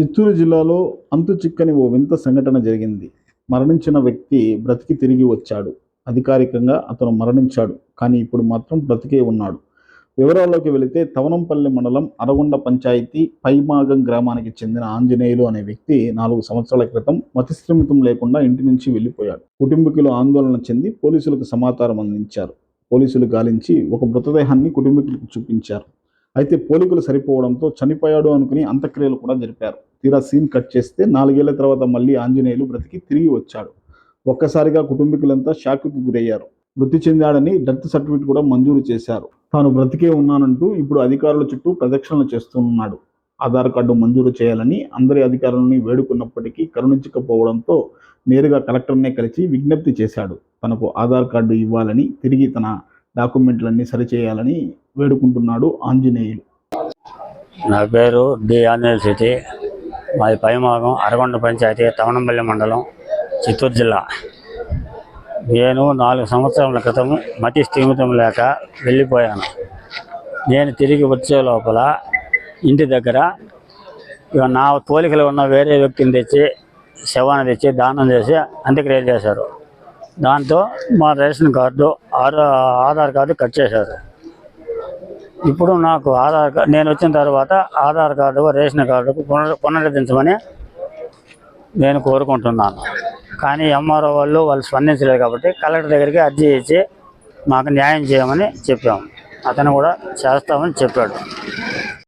చిత్తూరు జిల్లాలో అంతు చిక్కని ఓ వింత సంఘటన జరిగింది. మరణించిన వ్యక్తి బ్రతికి తిరిగి వచ్చాడు. అధికారికంగా అతను మరణించాడు కానీ ఇప్పుడు మాత్రం బ్రతికే ఉన్నాడు. వివరాల్లోకి వెళితే తవనంపల్లి మండలం అరగొండ పంచాయతీ పైమాగం గ్రామానికి చెందిన ఆంజనేయులు అనే వ్యక్తి నాలుగు సంవత్సరాల క్రితం మతిస్థిమితం లేకుండా ఇంటి నుంచి వెళ్ళిపోయాడు. కుటుంబీకులు ఆందోళన చెంది పోలీసులకు సమాచారం అందించారు. పోలీసులు గాలించి ఒక మృతదేహాన్ని కుటుంబీకులకు చూపించారు. అయితే పోలికలు సరిపోవడంతో చనిపోయాడు అనుకుని అంత్యక్రియలు కూడా జరిపారు. తీరా సీన్ కట్ చేస్తే నాలుగేళ్ళ తర్వాత మళ్ళీ ఆంజనేయులు బ్రతికి తిరిగి వచ్చాడు. ఒక్కసారిగా కుటుంబీకులంతా షాక్కు గురయ్యారు. మృతి చెందాడని డెత్ సర్టిఫికేట్ కూడా మంజూరు చేశారు. తాను బ్రతికే ఉన్నానంటూ ఇప్పుడు అధికారుల చుట్టూ ప్రదక్షిణలు చేస్తున్నాడు. ఆధార్ కార్డు మంజూరు చేయాలని అందరి అధికారులని వేడుకున్నప్పటికీ కరుణించకపోవడంతో నేరుగా కలెక్టర్నే కలిసి విజ్ఞప్తి చేశాడు. తనకు ఆధార్ కార్డు ఇవ్వాలని తిరిగి తన డాక్యుమెంట్లన్నీ సరిచేయాలని వేడుకుంటున్నాడు ఆంజనేయులు. నా పేరు డి ఆంజనేయ శెట్టి. మాది పైమాగం అరగొండ పంచాయతీ తవనంపల్లి మండలం చిత్తూరు జిల్లా. నేను నాలుగు సంవత్సరాల క్రితం మతి స్థిమితం లేక వెళ్ళిపోయాను. నేను తిరిగి వచ్చే లోపల ఇంటి దగ్గర ఇక నా పోలికలు ఉన్న వేరే వ్యక్తిని తెచ్చి శవాన్ని తెచ్చి దానం చేసి అంత్యక్రియ చేశారు. దాంతో మా ration card Aadhaar Aadhaar card cut చేశారు. ఇప్పుడు నాకు ఆధార్ కార్డు నేను వచ్చిన తర్వాత ఆధార్ కార్డు రేషన్ కార్డుకు పునర్ పునరుద్ధరించమని నేను కోరుకుంటున్నాను. కానీ ఎంఆర్ఓ వాళ్ళు వాళ్ళు స్పందించలేదు కాబట్టి కలెక్టర్ దగ్గరికి అర్జీ ఇచ్చి మాకు న్యాయం చేయమని చెప్పాము. అతను కూడా చేస్తామని చెప్పాడు.